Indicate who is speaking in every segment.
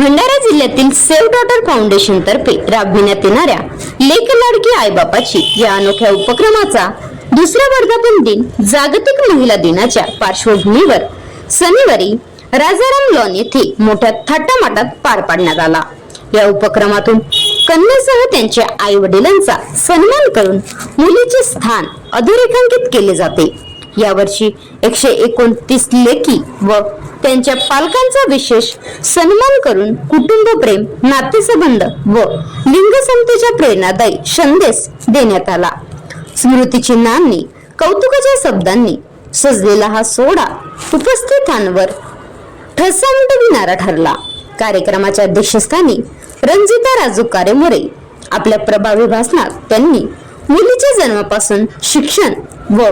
Speaker 1: भंडारा जिल्ह्यातील save daughter foundation तर्फे राबविण्यात येणाऱ्या लेख लाडकी आईबापाची या अनोख्या उपक्रमाचा दुसरा वर्धापन दिन जागतिक महिला दिनाच्या पार्श्वभूमीवर शनिवारी राजाराम लॉन येथे मोठ्या थाटामाटात पार पाडण्यात आला. या उपक्रमातून कन्यासह त्यांच्या आई वडिलांचा सन्मान करून मुलीचे स्थान अधोरेखांकित केले जाते. यावर्षी एकशे एकोणतीस लेखी व त्यांच्या पालकांचा विशेष सन्मान करून कुटुंब प्रेम नातेसंबंध व लिंगसमतेच्या प्रेरणादायी संदेश देण्यात आला. स्मृतिचिन्हांनी कौतुकाच्या शब्दांनी सजलेला हा सोहळा उपस्थितांवर ठसा उमटविणारा ठरला. कार्यक्रमाच्या अध्यक्षस्थानी रंजिता राजू कारेमोरे आपल्या प्रभावी भाषणात त्यांनी मुलीच्या जन्मापासून शिक्षण व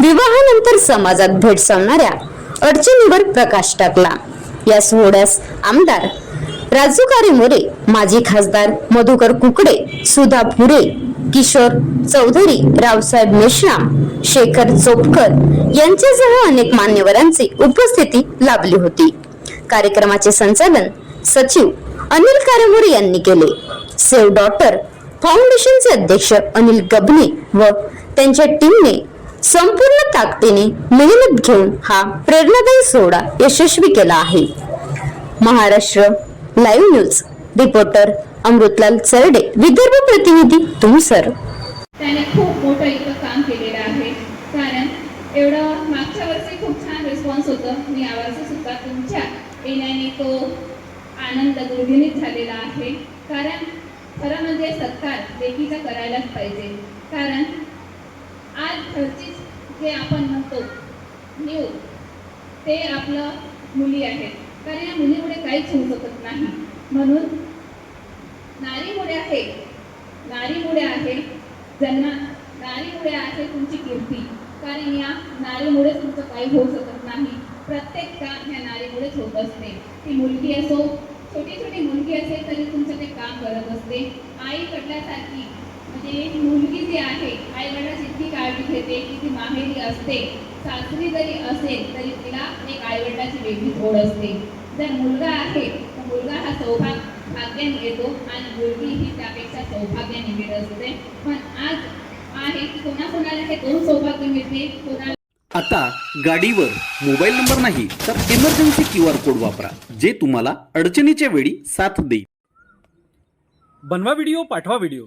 Speaker 1: विवाहानंतर समाजात भेडसावणाऱ्या अडचणीवर प्रकाश टाकला. या सोहळ्यास आमदार राजू कारेमोरे माजी खासदार मधुकर कुकडे सुधा फुरे किशोर चौधरी रावसाहेब मेश्राम शेखर चोपकर यांच्यासह अनेक मान्यवरांची उपस्थिती लाभली होती. कार्यक्रमाचे संचालन सचिव अनिल कारेमोरे यांनी केले. सेव्ह डॉटर फाउंडेशनचे अध्यक्ष अनिल गबने व त्यांच्या टीमने संपूर्ण ताकदीने मेहनत घेऊन हा प्रेरणादायी सोहळा यशस्वी केला आहे. Maharashtra live news reporter Amritlal Charde. Vidarbha प्रतिनिधी तुमसर.
Speaker 2: त्याने खूप मोठं इतकं काम केलेलं आहे. कारण एवढं मागच्या वर्षी खूप छान रिस्पॉन्स होतं. मी यावर्षी सुद्धा तुमच्या येण्याने तो आनंद दुर्गिणीत झालेला आहे. कारण खरं म्हणजे सत्कार लेकीचा करायलाच पाहिजे. कारण हे जे आपण म्हणतो न्यू. ते आपलं मुली आहेत. कारण या मुलीमुळे काहीच होऊ शकत नाही. म्हणून नारीमुळे आहे. नारीमुळे आहे जन्मा. नारीमुळे आहे तुमची कीर्ती. कारण या नारीमुळेच तुमचं काही होऊ शकत नाही. प्रत्येक काम ह्या नारीमुळेच होत असते. ती मुलगी असो छोटी छोटी मुलगी असेल तरी तुमचं ते काम करत असते. आई कडल्यासारखी म्हणजे मुलगी जी आहे आई वडिलाची इतकी काळजी घेते की ती माहेरी असते सासरी जरी असेल तरी तिला एक आई वडिलाची वेगळीच ओढ असते. जर मुलगा आहे तर मुलगा हा सौभाग्य भाग्याने येतो आणि मुलगी ही त्यापेक्षा सौभाग्याने मिळत असते. पण आज आहे की कोणाकोणाला हे दोन सौभाग्य मिळते कोणाला
Speaker 3: आता गाडीवर मोबाईल नंबर नाही तर इमर्जन्सी क्यू आर कोड वापरा जे तुम्हाला अडचणीच्या वेळी साथ देईल.
Speaker 4: बनवा व्हिडिओ पाठवा व्हिडिओ